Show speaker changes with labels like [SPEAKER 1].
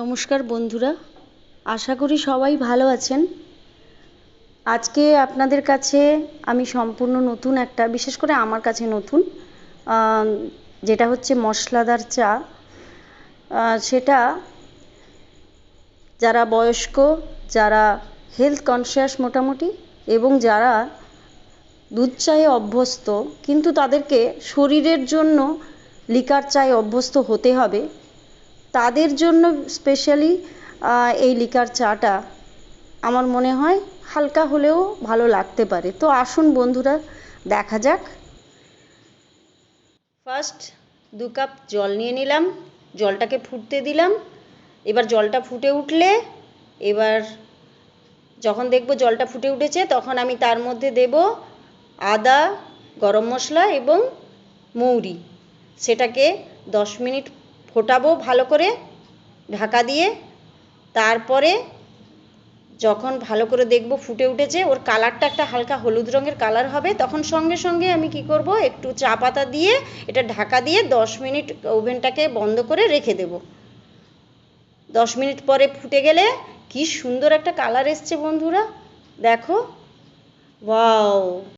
[SPEAKER 1] নমস্কার বন্ধুরা, আশা করি সবাই ভালো আছেন। আজকে আপনাদের কাছে আমি সম্পূর্ণ নতুন একটা, বিশেষ করে আমার কাছে নতুন যেটা হচ্ছে মশলাদার চা। সেটা যারা বয়স্ক, যারা হেলথ কনসিয়াস মোটামুটি, এবং যারা দুধ চায়ে অভ্যস্ত, কিন্তু তাদেরকে শরীরের জন্য লিকার চায়ে অভ্যস্ত হতে হবে। তাদের জন্য স্পেশালি এই লিকার চাটা আমার মনে হয় হালকা হলেও ভালো লাগতে পারে। তো আসুন বন্ধুরা, দেখা যাক। ফার্স্ট দু কাপ জল নিয়ে নিলাম, জলটাকে ফুটতে দিলাম। এবার জলটা ফুটে উঠলে এবার যখন দেখব জলটা ফুটে উঠেছে, তখন আমি তার মধ্যে দেব আদা, গরম মশলা এবং মৌরি। সেটাকে দশ মিনিট ফোটাবো ভালো করে, ঢাকা দিয়ে। তারপরে যখন ভালো করে দেখব ফুটে উঠেছে, ওর কালারটা একটা হালকা হলুদ রঙের কালার হবে, তখন সঙ্গে সঙ্গে আমি কি করব, একটু চা পাতা দিয়ে, এটা ঢাকা দিয়ে দশ মিনিট ওভেনটাকে বন্ধ করে রেখে দেব। দশ মিনিট পরে ফুটে গেলে কি সুন্দর একটা কালার এসছে বন্ধুরা, দেখো। ওয়াও!